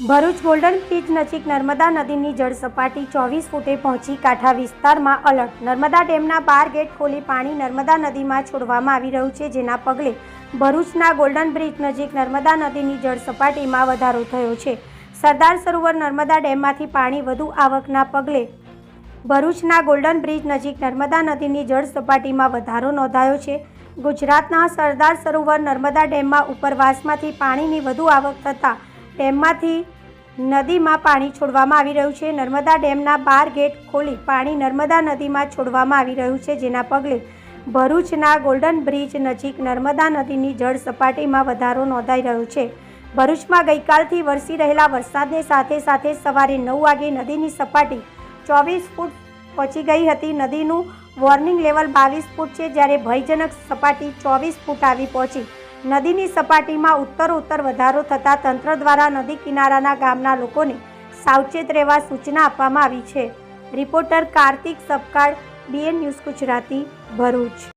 Bharuch golden bridge નજીક નર્મદા નદીની જળ સપાટી ચોવીસ ફૂટે પહોંચી કાંઠા વિસ્તારમાં અલર્ટ. નર્મદા ડેમના બાર ગેટ ખોલી પાણી નર્મદા નદીમાં છોડવામાં આવી રહ્યું છે, જેના પગલે ભરૂચના ગોલ્ડન બ્રિજ નજીક નર્મદા નદીની જળ સપાટીમાં વધારો થયો છે. સરદાર સરોવર નર્મદા ડેમમાંથી પાણી વધુ આવકના પગલે ભરૂચના ગોલ્ડન બ્રિજ નજીક નર્મદા નદીની જળ સપાટીમાં વધારો નોંધાયો છે. ગુજરાતના સરદાર સરોવર નર્મદા ડેમમાં ઉપરવાસમાંથી પાણીની વધુ આવક થતાં ડેમમાંથી નદીમાં પાણી છોડવામાં આવી રહ્યું છે. નર્મદા ડેમના બાર ગેટ ખોલી પાણી નર્મદા નદીમાં છોડવામાં આવી રહ્યું છે, જેના પગલે ભરૂચના ગોલ્ડન બ્રિજ નજીક નર્મદા નદીની જળ સપાટીમાં વધારો નોંધાઈ રહ્યો છે. ભરૂચમાં ગઈકાલથી વરસી રહેલા વરસાદને સાથે સાથે સવારે નવ વાગે નદીની સપાટી ચોવીસ ફૂટ પહોંચી ગઈ હતી. નદીનું વોર્નિંગ લેવલ બાવીસ ફૂટ છે, જ્યારે ભયજનક સપાટી ચોવીસ ફૂટ આવી પહોંચી. નદીની સપાટીમાં ઉત્તરોત્તર વધારો થતાં તંત્ર દ્વારા નદી કિનારાના ગામના લોકોને સાવચેત રહેવા સૂચના આપવામાં આવી છે. Reporter Kartik Sapkal BN news Gujarati, Bharuch.